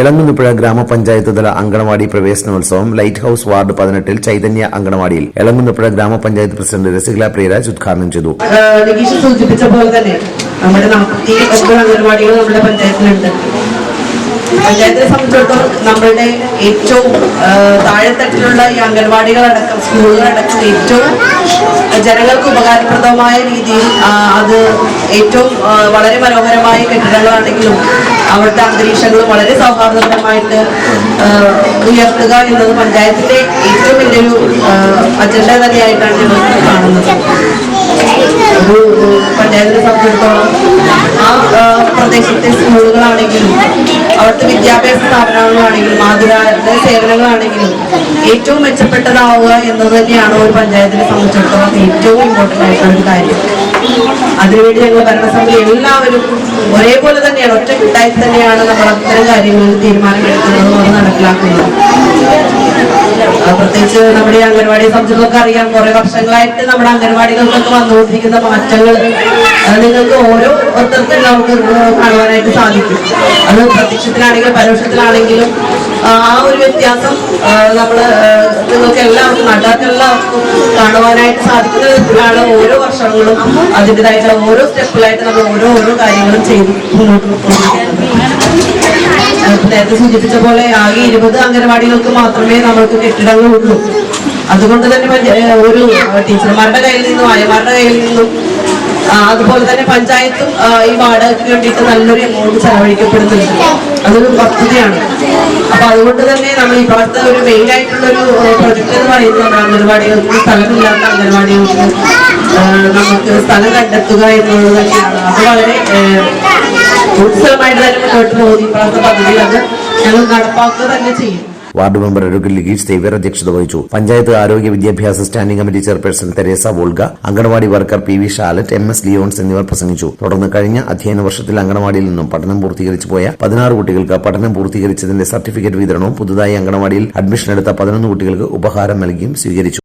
എളങ്കുന്നിപ്പുഴ ഗ്രാമപഞ്ചായത്ത് തല അങ്കണവാടി പ്രവേശനോത്സവം ലൈറ്റ് ഹൌസ് വാർഡ് പതിനെട്ടിൽ ചൈതന്യ അങ്കണവാടിയിൽ എളങ്ങുന്നിപ്പുഴ ഗ്രാമപഞ്ചായത്ത് പ്രസിഡന്റ് രസികല പ്രിയരാജ് ഉദ്ഘാടനം ചെയ്തു. സൂചിപ്പിച്ച പോലെ തന്നെ നമ്മുടെ അംഗൻവാടികൾ നമ്മുടെ പഞ്ചായത്തിലുണ്ട്. പഞ്ചായത്തിനെ സംബന്ധിച്ചിടത്തോളം നമ്മളുടെ ഏറ്റവും താഴെത്തട്ടിലുള്ള ഈ അംഗൻവാടികളടക്കം സ്കൂളുകളടക്കം ഏറ്റവും ജനങ്ങൾക്ക് ഉപകാരപ്രദമായ രീതിയിൽ അത് ഏറ്റവും വളരെ മനോഹരമായ കെട്ടിടങ്ങളാണെങ്കിലും അവിടുത്തെ അന്തരീക്ഷങ്ങൾ വളരെ സൗഹാർദ്ദപരമായിട്ട് ഉയർത്തുക എന്നത് പഞ്ചായത്തിന്റെ ഏറ്റവും വലിയൊരു അജണ്ട തന്നെയായിട്ടാണ് ഞങ്ങൾ കാണുന്നത്. ഒരു പഞ്ചായത്തിനെ സംബന്ധിച്ചിടത്തോളം ആ, പ്രദേശത്തെ സ്കൂളുകളാണെങ്കിലും അവിടുത്തെ വിദ്യാഭ്യാസ സ്ഥാപനങ്ങളാണെങ്കിലും മാതൃകാരുടെ സേവനങ്ങളാണെങ്കിലും ഏറ്റവും മെച്ചപ്പെട്ടതാവുക എന്നത് തന്നെയാണ് ഒരു പഞ്ചായത്തിനെ സംബന്ധിച്ചിടത്തോളം ഏറ്റവും ഇമ്പോർട്ടന്റ് ആയിട്ടുള്ള ഒരു കാര്യം. അതിനുവേണ്ടി ഞങ്ങൾ ഭരണസമിതി എല്ലാവരും ഒരേപോലെ തന്നെയാണ് ഒറ്റക്കെട്ടായി തന്നെയാണ് നമ്മൾ അത്തരം കാര്യങ്ങളിൽ തീരുമാനമെടുക്കുന്നതും അത് നടപ്പിലാക്കുന്നതും. പ്രത്യേകിച്ച് നമ്മുടെ അംഗൻവാടിയെ സംബന്ധിച്ചൊക്കെ അറിയാം കുറെ വർഷങ്ങളായിട്ട് നമ്മുടെ അംഗൻവാടികൾക്കൊക്കെ വന്നുകൊണ്ടിരിക്കുന്ന മാറ്റങ്ങൾ നിങ്ങൾക്ക് ഓരോ ഒത്തരത്തിൽ നമുക്ക് കാണുവാനായിട്ട് സാധിക്കും. അത് പ്രത്യക്ഷത്തിലാണെങ്കിലും പരോക്ഷത്തിലാണെങ്കിലും ആ ഒരു വ്യത്യാസം നമ്മൾ നിങ്ങൾക്ക് എല്ലാവർക്കും നാട്ടുകാർക്ക് എല്ലാവർക്കും കാണുവാനായിട്ട് സാധിക്കുന്ന വിധത്തിലാണ് ഓരോ വർഷങ്ങളും അതിന്റെതായിട്ടുള്ള ഓരോ സ്റ്റെപ്പിലായിട്ട് നമ്മൾ ഓരോ ഓരോ കാര്യങ്ങളും ചെയ്ത് മുന്നോട്ട് ഇപ്പൊ നേരത്തെ സൂചിപ്പിച്ച പോലെ ആകെ ഇരുപത് അംഗനവാടികൾക്ക് മാത്രമേ നമ്മൾക്ക് കെട്ടിടങ്ങളുള്ളൂ. അതുകൊണ്ട് തന്നെ ഒരു ടീച്ചർമാരുടെ കയ്യിൽ നിന്നും ആയമാരുടെ കയ്യിൽ നിന്നും അതുപോലെ തന്നെ പഞ്ചായത്തും ഈ വാടകയ്ക്ക് വേണ്ടിയിട്ട് നല്ലൊരു എമൗണ്ട് ചെലവഴിക്കപ്പെടുന്നുണ്ട്. അതൊരു പദ്ധതിയാണ്. അപ്പൊ അതുകൊണ്ട് തന്നെ നമ്മൾ ഇപ്പോഴത്തെ ഒരു മെയിൻ ആയിട്ടുള്ള ഒരു പ്രൊജക്ട് എന്ന് പറയുന്നത് നമ്മുടെ അംഗൻവാടികൾക്ക് സ്ഥലമില്ലാത്ത അംഗൻവാടികൾക്ക് നമുക്ക് സ്ഥലം കണ്ടെത്തുക എന്നുള്ളത് തന്നെയാണ്. അത് വളരെ ഉത്സവമായിട്ട് തന്നെ മുന്നോട്ട് പോകുന്നു ഇപ്പോഴത്തെ പദ്ധതി അത് ഞങ്ങൾ നടപ്പാക്കുക തന്നെ ചെയ്യും. Ward member advocate Ligeesh Xavier അധ്യക്ഷത വഹിച്ചു. പഞ്ചായത്ത് ആരോഗ്യ വിദ്യാഭ്യാസ standing committee chairperson Theresa Volga anganwadi worker P V Shalet M S Leons എന്നിവർ പ്രസംഗിച്ചു. തുടർന്ന് കഴിഞ്ഞ അധ്യയന വർഷത്തിൽ അങ്കണവാടിയിൽ നിന്നും പഠനം പൂർത്തീകരിച്ചു പോയ പതിനാറ് കുട്ടികൾക്ക് പഠനം പൂർത്തീകരിച്ചതിന്റെ സർട്ടിഫിക്കറ്റ് വിതരണവും പുതുതായി അങ്കണവാടിയിൽ അഡ്മിഷൻ എടുത്ത പതിനൊന്ന് കുട്ടികൾക്ക് ഉപഹാരം നൽകിയും സ്വീകരിച്ചു.